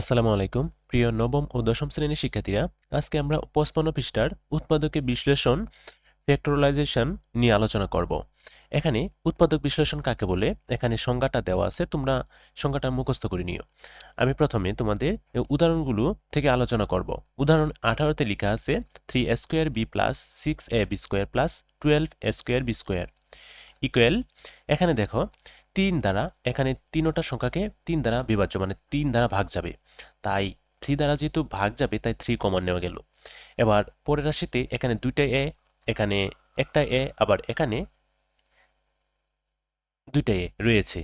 আসসালামু আলাইকুম। প্রিয় নবম ও দশম শ্রেণির শিক্ষার্থীরা, আজকে আমরা পঁচপান্ন পৃষ্ঠার উৎপাদকের বিশ্লেষণ ফ্যাক্টরালাইজেশন নিয়ে আলোচনা করব। এখানে উৎপাদক বিশ্লেষণ কাকে বলে, এখানে সংজ্ঞাটা দেওয়া আছে, তোমরা সংজ্ঞাটা মুখস্থ করে নিও। আমি প্রথমে তোমাদের উদাহরণগুলো থেকে আলোচনা করব। উদাহরণ আঠারোতে লেখা আছে three A square B plus six A B square plus twelve A square B square equal এখানে দেখো, তিন দ্বারা, এখানে তিনোটা সংখ্যাকে তিন দ্বারা বিভাজ্য মানে তিন দ্বারা ভাগ যাবে। তাই থ্রি দ্বারা যেহেতু ভাগ যাবে, তাই থ্রি কমন নেওয়া গেল। এবার পরের রাশিতে এখানে দুইটা এ এখানে একটা এ আবার এখানে দুইটা এ রয়েছে।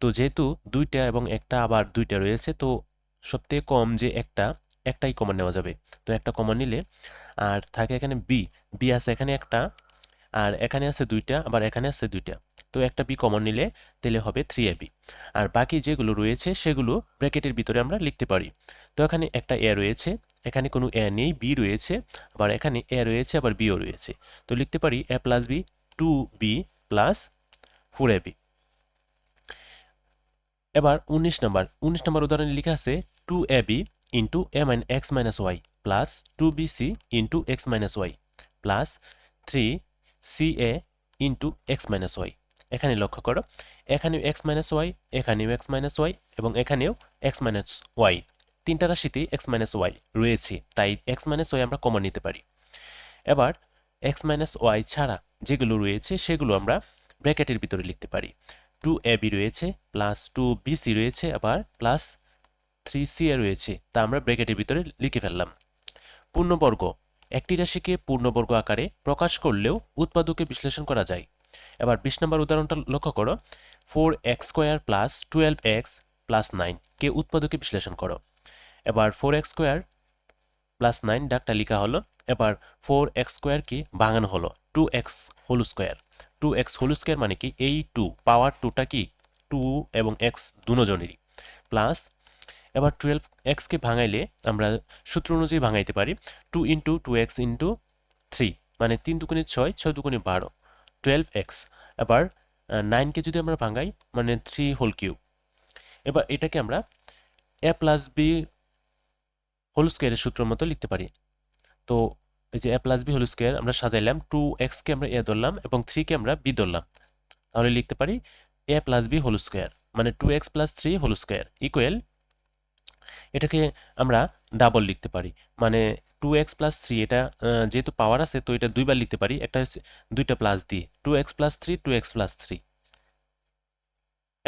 তো যেহেতু দুইটা এবং একটা আবার দুইটা রয়েছে, তো সবথেকে কম যে একটা, একটাই কমন নেওয়া যাবে। তো একটা কমন নিলে, আর থাকে এখানে বি বি আছে এখানে একটা আর এখানে আছে দুইটা, আবার এখানে আছে দুইটা। তো একটা বি কমন নিলে তাহলে হবে থ্রি এ বি আর বাকি যেগুলো রয়েছে, সেগুলো ব্র্যাকেটের ভিতরে আমরা লিখতে পারি। তো এখানে একটা এ রয়েছে, এখানে কোনো এ নেই বি রয়েছে, আবার এখানে এ রয়েছে, আবার বিও রয়েছে। তো লিখতে পারি A plus B two B plus four A B এবার উনিশ নম্বর উনিশ নম্বর উদাহরণে লেখা আছে two A B into A minus X minus Y plus two B C into X minus Y plus three C A into X minus Y এখানে লক্ষ্য করো, এখানেও এক্স মাইনাস ওয়াই এখানেও এক্স মাইনাস ওয়াই এবং এখানেও X minus Y তিনটা রাশিতেই x minus Y রয়েছে, তাই এক্স মাইনাস ওয়াই আমরা কমন নিতে পারি। এবার এক্স মাইনাস ওয়াই ছাড়া যেগুলো রয়েছে সেগুলো আমরা ব্র্যাকেটের ভিতরে লিখতে পারি। টু এ বি রয়েছে প্লাস টু বি সি রয়েছে, আবার প্লাস থ্রি সি এ রয়েছে, তা আমরা ব্র্যাকেটের ভিতরে লিখে ফেললাম। পূর্ণবর্গ একটি রাশিকে পূর্ণবর্গ আকারে প্রকাশ করলেও উৎপাদকে বিশ্লেষণ করা যায়। এবার বিশ নম্বর উদাহরণটা লক্ষ্য করো। Four X square plus twelve X plus nine কে উৎপাদকে বিশ্লেষণ করো। এবার four X square plus nine ডাকটা লেখা হলো। এবার ফোর এক্স স্কোয়ারকে ভাঙানো হলো। Two X whole square. Two X whole square মানে কি? এই টু, পাওয়ার টুটা কি? টু এবং এক্স দুজনেরই। প্লাস এবার টুয়েলভ এক্সকে ভাঙাইলে আমরা সূত্র অনুযায়ী ভাঙাইতে পারি two into two X into three মানে তিন দুগুণে ছয় ছয় দুগুণে বারো টুয়েলভ এক্স এবার নাইনকে যদি আমরা ভাঙাই মানে থ্রি হোল কিউব এবার এটাকে আমরা এ প্লাস বি হোল স্কোয়ারের সূত্র মতো লিখতে পারি। তো এই যে a plus b whole square আমরা সাজাইলাম টু এক্সকে আমরা এ ধরলাম এবং থ্রিকে আমরা বি ধরলাম। তাহলে লিখতে পারি a plus b whole square মানে two x plus three whole square equal এটাকে আমরা ডাবল লিখতে পারি। মানে টু এক্স প্লাস থ্রি এটা যেহেতু পাওয়ার আছে, তো এটা দুইবার লিখতে পারি। একটা হচ্ছে দুইটা প্লাস দিয়ে। Two x plus three two x plus three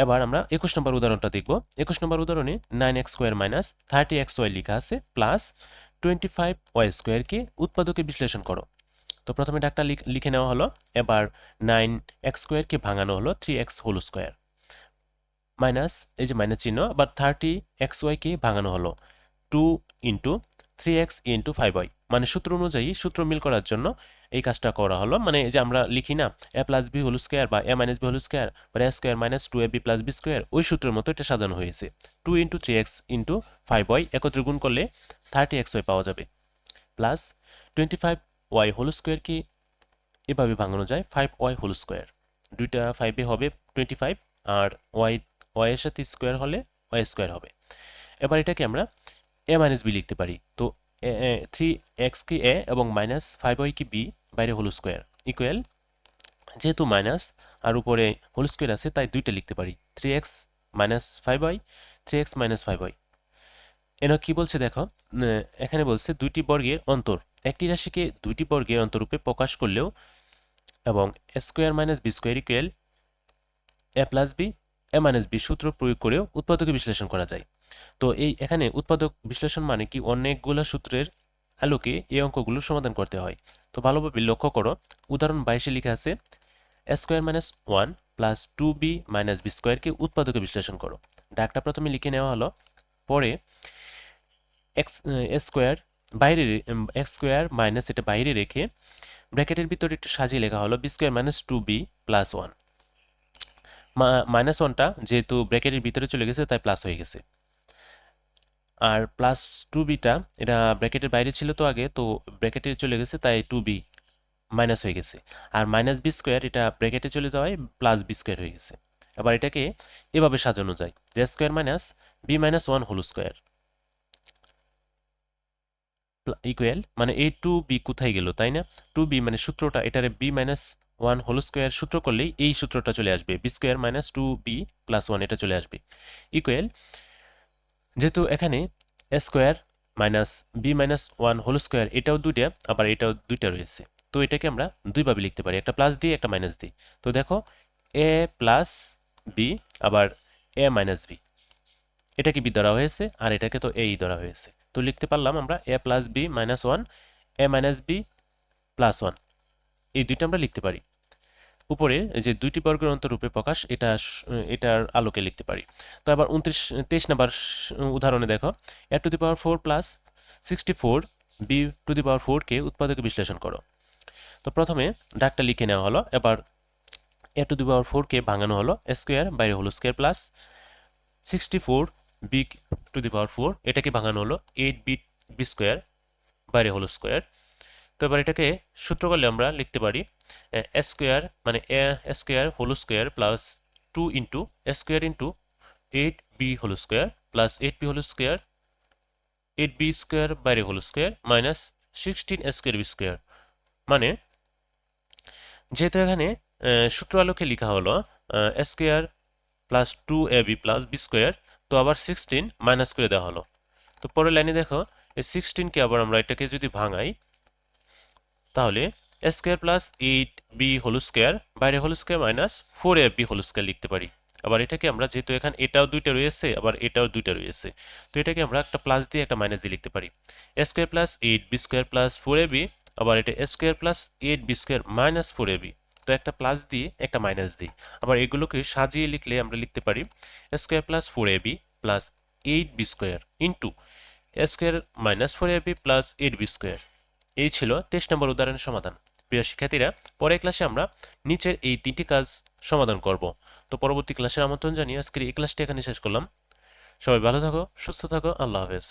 এবার আমরা একুশ নম্বর উদাহরণটা দেখব। একুশ নম্বর উদাহরণে nine x square minus thirty x y লেখা আছে প্লাস টোয়েন্টি ফাইভ ওয়াই স্কোয়ারকে উৎপাদকে বিশ্লেষণ করো। তো প্রথমে ডাকটা লিখে নেওয়া হলো। এবার নাইন এক্স স্কোয়ারকে ভাঙানো হলো three x whole square minus, এই যে মাইনাস চিহ্ন আবার থার্টি এক্স ওয়াইকে ভাঙানো হলো। Two into three x into five y মানে সূত্র অনুযায়ী সূত্র মিল করার জন্য এই কাজটা করা হলো। মানে যে আমরা লিখি না a plus b whole square বা a minus b whole square বা a square minus two a b plus b square ওই সূত্রের মতো এটা সাজানো হয়েছে। Two into three x into five y একত্রে গুণ করলে থার্টি এক্স ওয়াই পাওয়া যাবে। Plus twenty five y whole square কি এভাবে ভাঙানো যায় ফাইভ ওয়াই হোল স্কোয়ার দুইটা ফাইভে হবে টোয়েন্টি ফাইভ আর ওয়াই ওয়াই এর সাথে স্কোয়ার হলে ওয়াই স্কোয়ার হবে। এবার এটাকে আমরা এ মাইনাস বি লিখতে পারি। তো থ্রি এক্স কি এ এবং মাইনাস ফাইভ ওয়াই কি বি বাইরে হোল স্কোয়ার ইকুয়াল যেহেতু মাইনাস আর উপরে হোল স্কোয়ার আছে, তাই দুইটা লিখতে পারি। Three x minus five y three x minus five y N কি বলছে দেখো? এখানে বলছে দুইটি বর্গের অন্তর। একটি রাশিকে দুইটি বর্গের অন্তরূপে প্রকাশ করলেও এবং square minus b square equal a plus b a minus b সূত্র প্রয়োগ করেও উৎপাদকে বিশ্লেষণ করা যায়। তো এই এখানে উৎপাদক বিশ্লেষণ মানে কি? অনেকগুলো সূত্রের আলোকে এই অঙ্কগুলো সমাধান করতে হয়। তো ভালোভাবে লক্ষ্য করো, উদাহরণ বাইশে লিখে আছে a square minus one plus two b minus b স্কোয়ারকে উৎপাদকে বিশ্লেষণ করো। ডাকটা প্রথমে লিখে নেওয়া হলো, পরে এক্স স্কোয়ার বাইরে এক্স স্কোয়ার মাইনাস এটা বাইরে রেখে ব্র্যাকেটের ভিতরে একটু সাজিয়ে লেখা হলো, b square minus two b plus one. Minus ওয়ানটা যেহেতু ব্র্যাকেটের ভিতরে চলে গেছে, তাই প্লাস হয়ে গেছে। আর প্লাস টু বিটা এটা ব্র্যাকেটের বাইরে ছিল তো আগে, তো ব্র্যাকেটে চলে গেছে, তাই টু বি মাইনাস হয়ে গেছে। আর মাইনাস বি স্কোয়ার এটা ব্র্যাকেটে চলে যাওয়ায় প্লাস বি স্কোয়ার হয়ে গেছে। এবার এটাকে এভাবে সাজানো যায় যে square minus b minus one whole square equal মানে এই টু বি কোথায় গেল, তাই না? টু বি মানে সূত্রটা, এটারে b minus one whole square সূত্র করলেই এই সূত্রটা চলে আসবে, b square minus two b plus one এটা চলে আসবে। ইকুয়াল, যেহেতু এখানে a square minus b minus one whole square এটাও দুইটা, আবার এটাও দুইটা রয়েছে। তো এটাকে আমরা দুইভাবে লিখতে পারি, একটা প্লাস দিয়ে, একটা মাইনাস দিই তো দেখো, এ প্লাস বি, আবার এ মাইনাস বি। এটাকে বি ধরা হয়েছে, আর এটাকে তো এই ধরা হয়েছে। তো লিখতে পারলাম আমরা a plus b minus one, a minus b plus one. এই দুইটা আমরা লিখতে পারি। উপরে যে দুইটি বর্গের অন্তরূপে প্রকাশ, এটা এটার আলোকে লিখতে পারি। তো আবার উনত্রিশ, তেইশ নাম্বার উদাহরণে দেখো, a to the power four plus sixty four b to the power ফোরকে উৎপাদকে বিশ্লেষণ করো। তো প্রথমে ডাকটা লিখে নেওয়া হলো, এবার এ টু দি পাওয়ার ফোরকে ভাঙানো হলো স্কোয়ার বাইরে হলো square plus sixty four b to the power four, এটাকে ভাঙানো হলো এইট বি বি স্কোয়ার বাইরে হলো স্কোয়ার। তো এবার এটাকে সূত্র করলে আমরা লিখতে পারি স্কোয়ার মানে square, whole square plus two into, square into eight b whole square plus eight b whole square, eight b square বাইরে whole square minus sixteen square b square. মানে যেহেতু এখানে সূত্র আলোকে লেখা হলো square plus two a b plus b square, তো আবার সিক্সটিন মাইনাস করে দেওয়া হলো। তো পরের লাইনে দেখো, এই সিক্সটিনকে আবার আমরা এটাকে যদি ভাঙাই, তাহলে square plus eight b whole square, বাইরে whole square minus four a b whole square লিখতে পারি। আবার এটাকে আমরা যেহেতু এখানে এটাও দুইটা রয়েছে, আবার এটাও দুইটা রয়েছে, তো এটাকে আমরা একটা প্লাস দিয়ে একটা মাইনাস দিয়ে লিখতে পারি। Square plus eight b square plus four a b, আবার এটা square plus eight b square minus four a b, তো একটা প্লাস দিয়ে একটা মাইনাস দিই। আবার এগুলোকে সাজিয়ে লিখলে আমরা লিখতে পারি square plus four a b plus eight b square into square minus four a b plus eight b square. এই ছিল তেইশ নম্বর উদাহরণের সমাধান। প্রিয় শিক্ষার্থীরা, পরের ক্লাসে আমরা নিচের এই তিনটি কাজ সমাধান করব। তো পরবর্তী ক্লাসের আমন্ত্রণ জানিয়ে আজকের এই ক্লাসটি এখানে শেষ করলাম। সবাই ভালো থাকো, সুস্থ থাকো, আল্লাহ হাফেজ।